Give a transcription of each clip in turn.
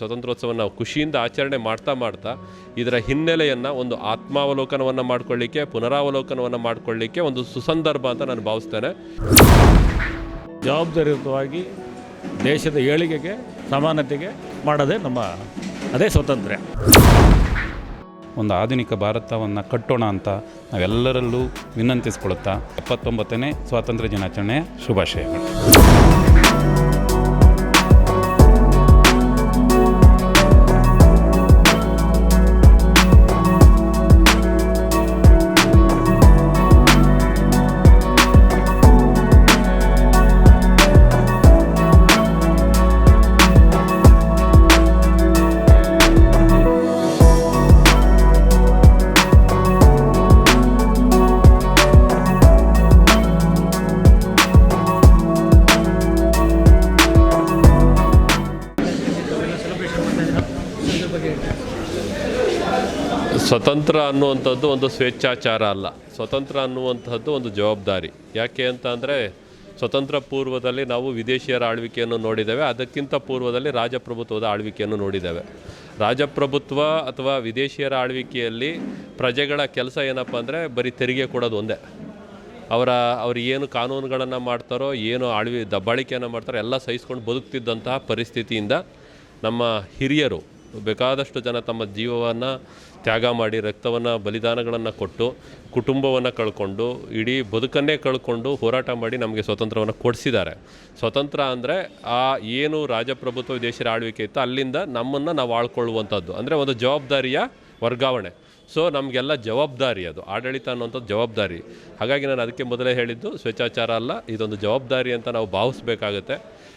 ಸ್ವಾತಂತ್ರ್ಯೋತ್ಸವ ನಾವು ಖುಷಿಯಿಂದ ಆಚರಣೆ ಮಾಡ್ತಾ ಮಾಡ್ತಾ ಇದರ ಹಿನ್ನೆಲೆಯನ್ನು ಒಂದು ಆತ್ಮಾವಲೋಕನವನ್ನು ಮಾಡಿಕೊಳ್ಳಿಕ್ಕೆ ಪುನರಾವಲೋಕನವನ್ನು ಮಾಡಿಕೊಳ್ಳಿಕ್ಕೆ ಒಂದು ಸುಸಂದರ್ಭ ಅಂತ ನಾನು ಭಾವಿಸ್ತೇನೆ. ಜವಾಬ್ದಾರಿಯುತವಾಗಿ ದೇಶದ ಏಳಿಗೆಗೆ ಸಮಾನತೆಗೆ ಮಾಡೋದೇ ನಮ್ಮ ಅದೇ ಸ್ವಾತಂತ್ರ್ಯ. ಒಂದು ಆಧುನಿಕ ಭಾರತವನ್ನು ಕಟ್ಟೋಣ ಅಂತ ನಾವೆಲ್ಲರಲ್ಲೂ ವಿನಂತಿಸ್ಕೊಳ್ಳುತ್ತಾ ಎಪ್ಪತ್ತೊಂಬತ್ತನೇ ಸ್ವಾತಂತ್ರ್ಯ ದಿನಾಚರಣೆಯ ಶುಭಾಶಯಗಳು. ಸ್ವತಂತ್ರ ಅನ್ನುವಂಥದ್ದು ಒಂದು ಸ್ವೇಚ್ಛಾಚಾರ ಅಲ್ಲ. ಸ್ವತಂತ್ರ ಅನ್ನುವಂಥದ್ದು ಒಂದು ಜವಾಬ್ದಾರಿ. ಯಾಕೆ ಅಂತ ಅಂದರೆ ಸ್ವತಂತ್ರ ಪೂರ್ವದಲ್ಲಿ ನಾವು ವಿದೇಶಿಯರ ಆಳ್ವಿಕೆಯನ್ನು ನೋಡಿದ್ದೇವೆ. ಅದಕ್ಕಿಂತ ಪೂರ್ವದಲ್ಲಿ ರಾಜಪ್ರಭುತ್ವದ ಆಳ್ವಿಕೆಯನ್ನು ನೋಡಿದ್ದೇವೆ. ರಾಜಪ್ರಭುತ್ವ ಅಥವಾ ವಿದೇಶಿಯರ ಆಳ್ವಿಕೆಯಲ್ಲಿ ಪ್ರಜೆಗಳ ಕೆಲಸ ಏನಪ್ಪ ಅಂದರೆ ಬರೀ ತೆರಿಗೆ ಕೊಡೋದು ಒಂದೇ. ಅವರ, ಅವ್ರು ಏನು ಕಾನೂನುಗಳನ್ನು ಮಾಡ್ತಾರೋ, ಏನು ಆಳ್ವಿ, ದಬ್ಬಾಳಿಕೆಯನ್ನು ಮಾಡ್ತಾರೋ, ಎಲ್ಲ ಸಹಿಸ್ಕೊಂಡು ಬದುಕ್ತಿದ್ದಂತಹ ಪರಿಸ್ಥಿತಿಯಿಂದ ನಮ್ಮ ಹಿರಿಯರು ಬೇಕಾದಷ್ಟು ಜನ ತಮ್ಮ ಜೀವವನ್ನು ತ್ಯಾಗ ಮಾಡಿ ರಕ್ತವನ್ನು ಬಲಿದಾನಗಳನ್ನು ಕೊಟ್ಟು ಕುಟುಂಬವನ್ನು ಕಳ್ಕೊಂಡು ಇಡೀ ಬದುಕನ್ನೇ ಕಳ್ಕೊಂಡು ಹೋರಾಟ ಮಾಡಿ ನಮಗೆ ಸ್ವತಂತ್ರವನ್ನು ಕೊಡಿಸಿದ್ದಾರೆ. ಸ್ವತಂತ್ರ ಅಂದರೆ ಆ ಏನು ರಾಜಪ್ರಭುತ್ವ ದೇಶದ ಆಳ್ವಿಕೆ ಇತ್ತು ಅಲ್ಲಿಂದ ನಮ್ಮನ್ನು ನಾವು ಆಳ್ಕೊಳ್ಳುವಂಥದ್ದು. ಅಂದರೆ ಒಂದು ಜವಾಬ್ದಾರಿಯ ವರ್ಗಾವಣೆ. ಸೊ ನಮಗೆಲ್ಲ ಜವಾಬ್ದಾರಿ ಅದು. ಆಡಳಿತ ಅನ್ನುವಂಥದ್ದು ಜವಾಬ್ದಾರಿ. ಹಾಗಾಗಿ ನಾನು ಅದಕ್ಕೆ ಮೊದಲೇ ಹೇಳಿದ್ದು, ಸ್ವೇಚ್ಛಾಚಾರ ಅಲ್ಲ, ಇದೊಂದು ಜವಾಬ್ದಾರಿ ಅಂತ ನಾವು ಭಾವಿಸ್ಬೇಕಾಗತ್ತೆ.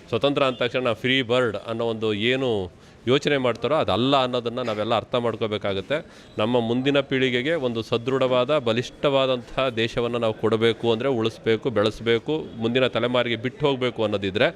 ಸ್ವತಂತ್ರ ಅಂದ ತಕ್ಷಣ ಫ್ರೀ ಬರ್ಡ್ ಅನ್ನೋ ಒಂದು ಏನು ಯೋಚನೆ ಮಾಡ್ತಾರೋ ಅದಲ್ಲ ಅನ್ನೋದನ್ನು ನಾವೆಲ್ಲ ಅರ್ಥ ಮಾಡ್ಕೋಬೇಕಾಗುತ್ತೆ. ನಮ್ಮ ಮುಂದಿನ ಪೀಳಿಗೆಗೆ ಒಂದು ಸದೃಢವಾದ ಬಲಿಷ್ಠವಾದಂತಹ ದೇಶವನ್ನು ನಾವು ಕೊಡಬೇಕು ಅಂದರೆ ಉಳಿಸ್ಬೇಕು, ಬೆಳೆಸಬೇಕು, ಮುಂದಿನ ತಲೆಮಾರಿಗೆ ಬಿಟ್ಟು ಹೋಗಬೇಕು ಅನ್ನೋದಿದ್ರೆ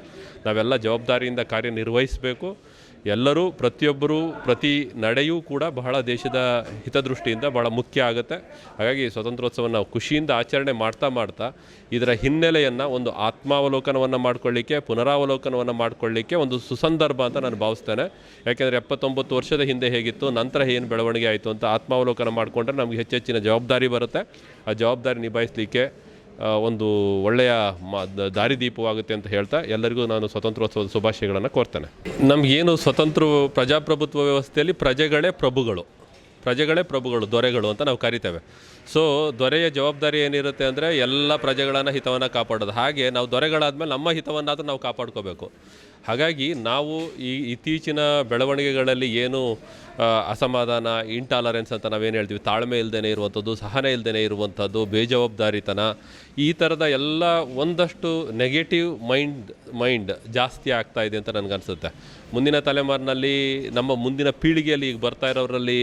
ನಾವೆಲ್ಲ ಜವಾಬ್ದಾರಿಯಿಂದ ಕಾರ್ಯನಿರ್ವಹಿಸಬೇಕು. ಎಲ್ಲರೂ, ಪ್ರತಿಯೊಬ್ಬರೂ, ಪ್ರತಿ ನಡೆಯೂ ಕೂಡ ಬಹಳ ದೇಶದ ಹಿತದೃಷ್ಟಿಯಿಂದ ಬಹಳ ಮುಖ್ಯ ಆಗುತ್ತೆ. ಹಾಗಾಗಿ ಸ್ವಾತಂತ್ರ್ಯೋತ್ಸವ ನಾವು ಖುಷಿಯಿಂದ ಆಚರಣೆ ಮಾಡ್ತಾ ಮಾಡ್ತಾ, ಇದರ ಹಿನ್ನೆಲೆಯನ್ನು ಒಂದು ಆತ್ಮಾವಲೋಕನವನ್ನು ಮಾಡಿಕೊಳ್ಳಿಕ್ಕೆ, ಪುನರಾವಲೋಕನವನ್ನು ಮಾಡಿಕೊಳ್ಳಿಕ್ಕೆ ಒಂದು ಸುಸಂದರ್ಭ ಅಂತ ನಾನು ಭಾವಿಸ್ತೇನೆ. ಯಾಕೆಂದರೆ ಎಪ್ಪತ್ತೊಂಬತ್ತು ವರ್ಷದ ಹಿಂದೆ ಹೇಗಿತ್ತು, ನಂತರ ಏನು ಬೆಳವಣಿಗೆ ಆಯಿತು ಅಂತ ಆತ್ಮಾವಲೋಕನ ಮಾಡಿಕೊಂಡ್ರೆ ನಮಗೆ ಹೆಚ್ಚೆಚ್ಚಿನ ಜವಾಬ್ದಾರಿ ಬರುತ್ತೆ. ಆ ಜವಾಬ್ದಾರಿ ನಿಭಾಯಿಸಲಿಕ್ಕೆ ಒಂದು ಒಳ್ಳೆಯ ಮ ದಾರಿದೀಪವಾಗುತ್ತೆ ಅಂತ ಹೇಳ್ತಾ ಎಲ್ಲರಿಗೂ ನಾನು ಸ್ವತಂತ್ರೋತ್ಸವದ ಶುಭಾಶಯಗಳನ್ನು ಕೋರ್ತೇನೆ. ನಮಗೇನು ಸ್ವತಂತ್ರ ಪ್ರಜಾಪ್ರಭುತ್ವ ವ್ಯವಸ್ಥೆಯಲ್ಲಿ ಪ್ರಜೆಗಳೇ ಪ್ರಭುಗಳು. ಪ್ರಜೆಗಳೇ ಪ್ರಭುಗಳು, ದೊರೆಗಳು ಅಂತ ನಾವು ಕರಿತೇವೆ. ಸೊ ದೊರೆಯ ಜವಾಬ್ದಾರಿ ಏನಿರುತ್ತೆ ಅಂದರೆ ಎಲ್ಲ ಪ್ರಜೆಗಳನ್ನು ಹಿತವನ್ನು ಕಾಪಾಡೋದು. ಹಾಗೆ ನಾವು ದೊರೆಗಳಾದಮೇಲೆ ನಮ್ಮ ಹಿತವನ್ನಾದರೂ ನಾವು ಕಾಪಾಡ್ಕೋಬೇಕು. ಹಾಗಾಗಿ ನಾವು ಈ ಇತ್ತೀಚಿನ ಬೆಳವಣಿಗೆಗಳಲ್ಲಿ ಏನು ಅಸಮಾಧಾನ ಇಂಟಾಲರೆನ್ಸ್ ಅಂತ ನಾವೇನು ಹೇಳ್ತೀವಿ, ತಾಳ್ಮೆ ಇಲ್ಲದೇ ಇರುವಂಥದ್ದು, ಸಹನೆ ಇಲ್ಲದೇ ಇರುವಂಥದ್ದು, ಬೇಜವಾಬ್ದಾರಿತನ, ಈ ಥರದ ಎಲ್ಲ ಒಂದಷ್ಟು ನೆಗೆಟಿವ್ ಮೈಂಡ್ ಮೈಂಡ್ ಜಾಸ್ತಿ ಆಗ್ತಾ ಇದೆ ಅಂತ ನನಗನ್ಸುತ್ತೆ. ಮುಂದಿನ ತಲೆಮಾರಿನಲ್ಲಿ ನಮ್ಮ ಮುಂದಿನ ಪೀಳಿಗೆಯಲ್ಲಿ ಈಗ ಬರ್ತಾ ಇರೋರಲ್ಲಿ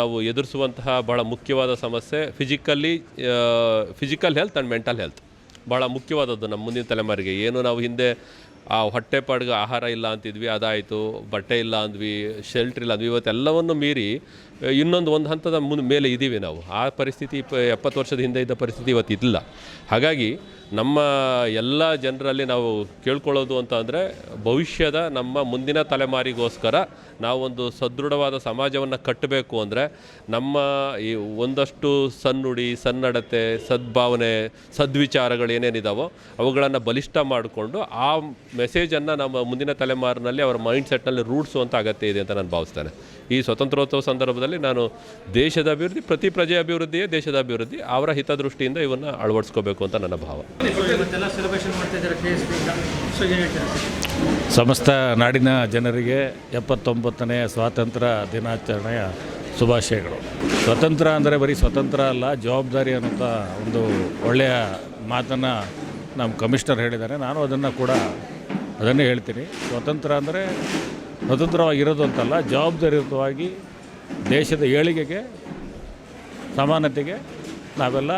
ನಾವು ಎದುರಿಸುವಂತಹ ಬಹಳ ಮುಖ್ಯವಾದ ಸಮಸ್ಯೆ physically physical health and mental health ಭಾಳ ಮುಖ್ಯವಾದದ್ದು ನಮ್ಮ ಮುಂದಿನ ತಲೆಮಾರಿಗೆ. ಏನು ನಾವು ಹಿಂದೆ, ಆ, ಹೊಟ್ಟೆ ಪಾಡ್ಗೆ ಆಹಾರ ಇಲ್ಲ ಅಂತಿದ್ವಿ, ಅದಾಯಿತು, ಬಟ್ಟೆ ಇಲ್ಲ ಅಂದ್ವಿ ಶೆಲ್ಟ್ರ್ ಇಲ್ಲ ಅಂದ್ವಿ, ಇವತ್ತೆಲ್ಲವನ್ನು ಮೀರಿ ಇನ್ನೊಂದು ಒಂದು ಹಂತದ ಮುಂದೆ ಮೇಲೆ ಇದ್ದೀವಿ ನಾವು. ಆ ಪರಿಸ್ಥಿತಿ ಇಪ್ಪ, ಎಪ್ಪತ್ತು ವರ್ಷದ ಹಿಂದೆ ಇದ್ದ ಪರಿಸ್ಥಿತಿ ಇವತ್ತು ಇಲ್ಲ ಹಾಗಾಗಿ ನಮ್ಮ ಎಲ್ಲ ಜನರಲ್ಲಿ ನಾವು ಕೇಳ್ಕೊಳ್ಳೋದು ಅಂತ ಅಂದರೆ ಭವಿಷ್ಯದ ನಮ್ಮ ಮುಂದಿನ ತಲೆಮಾರಿಗೋಸ್ಕರ ನಾವೊಂದು ಸದೃಢವಾದ ಸಮಾಜವನ್ನು ಕಟ್ಟಬೇಕು ಅಂದರೆ ನಮ್ಮ ಈ ಒಂದಷ್ಟು ಸನ್ನುಡಿ, ಸನ್ನಡತೆ, ಸದ್ಭಾವನೆ, ಸದ್ವಿಚಾರಗಳು ಏನೇನಿದಾವೋ ಅವುಗಳನ್ನು ಬಲಿಷ್ಠ ಮಾಡಿಕೊಂಡು ಆ ಮೆಸೇಜನ್ನು ನಮ್ಮ ಮುಂದಿನ ತಲೆಮಾರಿನಲ್ಲಿ ಅವರ ಮೈಂಡ್ ಸೆಟ್ನಲ್ಲಿ ರೂಢಿಸುವಂಥ ಅಗತ್ಯ ಇದೆ ಅಂತ ನಾನು ಭಾವಿಸ್ತೇನೆ. ಈ ಸ್ವತಂತ್ರೋತ್ಸವ ಸಂದರ್ಭದಲ್ಲಿ ನಾನು ದೇಶದ ಅಭಿವೃದ್ಧಿ, ಪ್ರತಿ ಪ್ರಜೆ ಅಭಿವೃದ್ಧಿಯೇ ದೇಶದ ಅಭಿವೃದ್ಧಿ, ಅವರ ಹಿತದೃಷ್ಟಿಯಿಂದ ಇವನ್ನು ಅಳವಡಿಸ್ಕೋಬೇಕು ಅಂತ ನನ್ನ ಭಾವ. ಸಮಸ್ತ ನಾಡಿನ ಜನರಿಗೆ ಎಪ್ಪತ್ತೊಂಬತ್ತನೇ ಸ್ವಾತಂತ್ರ್ಯ ದಿನಾಚರಣೆಯ ಶುಭಾಶಯಗಳು. ಸ್ವತಂತ್ರ ಅಂದರೆ ಬರೀ ಸ್ವತಂತ್ರ ಅಲ್ಲ, ಜವಾಬ್ದಾರಿ ಅನ್ನೋಂಥ ಒಂದು ಒಳ್ಳೆಯ ಮಾತನ್ನು ನಮ್ಮ ಕಮಿಷನರ್ ಹೇಳಿದ್ದಾರೆ. ನಾನು ಅದನ್ನು ಕೂಡ ಅದನ್ನೇ ಹೇಳ್ತೀನಿ. ಸ್ವತಂತ್ರ ಅಂದರೆ ಸ್ವತಂತ್ರವಾಗಿರೋದು ಅಂತಲ್ಲ, ಜವಾಬ್ದಾರಿಯುತವಾಗಿ ದೇಶದ ಏಳಿಗೆಗೆ, ಸಮಾನತೆಗೆ ನಾವೆಲ್ಲ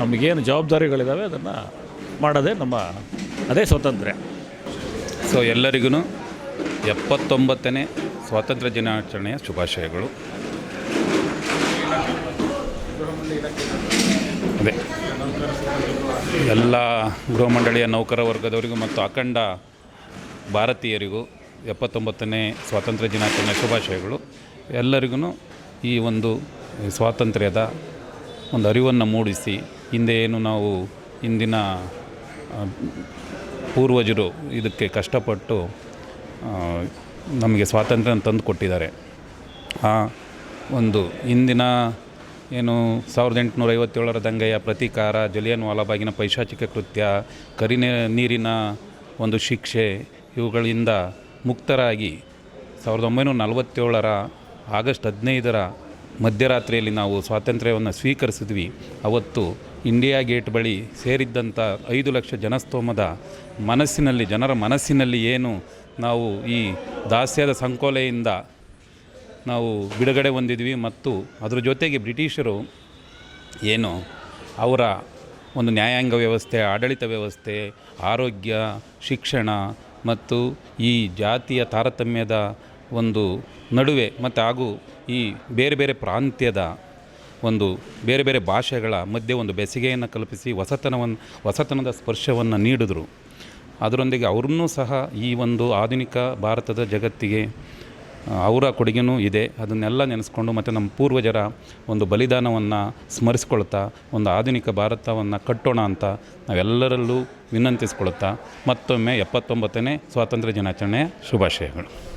ನಮಗೇನು ಜವಾಬ್ದಾರಿಗಳಿದ್ದಾವೆ ಅದನ್ನು ಮಾಡೋದೇ ನಮ್ಮ ಅದೇ ಸ್ವಾತಂತ್ರ್ಯ. ಸೊ ಎಲ್ಲರಿಗೂ ಎಪ್ಪತ್ತೊಂಬತ್ತನೇ ಸ್ವಾತಂತ್ರ್ಯ ದಿನಾಚರಣೆಯ ಶುಭಾಶಯಗಳು. ಅದೇ, ಎಲ್ಲ ಗೃಹ ಮಂಡಳಿಯ ನೌಕರ ವರ್ಗದವರಿಗೂ ಮತ್ತು ಅಖಂಡ ಭಾರತೀಯರಿಗೂ ಎಪ್ಪತ್ತೊಂಬತ್ತನೇ ಸ್ವಾತಂತ್ರ್ಯ ದಿನಾಚರಣೆ ಶುಭಾಶಯಗಳು. ಎಲ್ಲರಿಗೂ ಈ ಒಂದು ಸ್ವಾತಂತ್ರ್ಯದ ಒಂದು ಅರಿವನ್ನು ಮೂಡಿಸಿ ಹಿಂದೆ ಏನು ನಾವು ಇಂದಿನ ಪೂರ್ವಜರು ಇದಕ್ಕೆ ಕಷ್ಟಪಟ್ಟು ನಮಗೆ ಸ್ವಾತಂತ್ರ್ಯ ತಂದು ಕೊಟ್ಟಿದ್ದಾರೆ. ಆ ಒಂದು ಇಂದಿನ ಏನು ಸಾವಿರದ ಎಂಟುನೂರ ಐವತ್ತೇಳರ ದಂಗೆಯ ಪ್ರತೀಕಾರ, ಜಲಿಯನ್ ವಾಲಾಬಾಗಿನ ಪೈಶಾಚಿಕ ಕೃತ್ಯ, ಕರಿನೆ ನೀರಿನ ಒಂದು ಶಿಕ್ಷೆ ಇವುಗಳಿಂದ ಮುಕ್ತರಾಗಿ ಸಾವಿರದ ಒಂಬೈನೂರ ನಲವತ್ತೇಳರ ಆಗಸ್ಟ್ ಹದಿನೈದರ ಮಧ್ಯರಾತ್ರಿಯಲ್ಲಿ ನಾವು ಸ್ವಾತಂತ್ರ್ಯವನ್ನು ಸ್ವೀಕರಿಸಿದ್ವಿ. ಅವತ್ತು ಇಂಡಿಯಾ ಗೇಟ್ ಬಳಿ ಸೇರಿದ್ದಂಥ ಐದು ಲಕ್ಷ ಜನಸ್ತೋಮದ ಮನಸ್ಸಿನಲ್ಲಿ, ಜನರ ಮನಸ್ಸಿನಲ್ಲಿ ಏನು ನಾವು ಈ ದಾಸ್ಯದ ಸಂಕೋಲೆಯಿಂದ ನಾವು ಬಿಡುಗಡೆ ಹೊಂದಿದ್ವಿ ಮತ್ತು ಅದರ ಜೊತೆಗೆ ಬ್ರಿಟಿಷರು ಏನು ಅವರ ಒಂದು ನ್ಯಾಯಾಂಗ ವ್ಯವಸ್ಥೆ, ಆಡಳಿತ ವ್ಯವಸ್ಥೆ, ಆರೋಗ್ಯ, ಶಿಕ್ಷಣ ಮತ್ತು ಈ ಜಾತಿಯ ತಾರತಮ್ಯದ ಒಂದು ನಡುವೆ ಮತ್ತು ಹಾಗೂ ಈ ಬೇರೆ ಬೇರೆ ಪ್ರಾಂತ್ಯದ ಒಂದು ಬೇರೆ ಬೇರೆ ಭಾಷೆಗಳ ಮಧ್ಯೆ ಒಂದು ಬೆಸಿಗೆಯನ್ನು ಕಲ್ಪಿಸಿ ಹೊಸತನವನ್ನು ಹೊಸತನದ ಸ್ಪರ್ಶವನ್ನು ನೀಡಿದರು. ಅದರೊಂದಿಗೆ ಅವ್ರನ್ನೂ ಸಹ ಈ ಒಂದು ಆಧುನಿಕ ಭಾರತದ ಜಗತ್ತಿಗೆ ಅವರ ಕೊಡುಗೆನೂ ಇದೆ. ಅದನ್ನೆಲ್ಲ ನೆನೆಸ್ಕೊಂಡು ಮತ್ತು ನಮ್ಮ ಪೂರ್ವಜರ ಒಂದು ಬಲಿದಾನವನ್ನು ಸ್ಮರಿಸ್ಕೊಳ್ತಾ, ಒಂದು ಆಧುನಿಕ ಭಾರತವನ್ನು ಕಟ್ಟೋಣ ಅಂತ ನಾವೆಲ್ಲರಲ್ಲೂ ವಿನಂತಿಸ್ಕೊಳ್ತಾ ಮತ್ತೊಮ್ಮೆ ಎಪ್ಪತ್ತೊಂಬತ್ತನೇ ಸ್ವಾತಂತ್ರ್ಯ ದಿನಾಚರಣೆಯ ಶುಭಾಶಯಗಳು.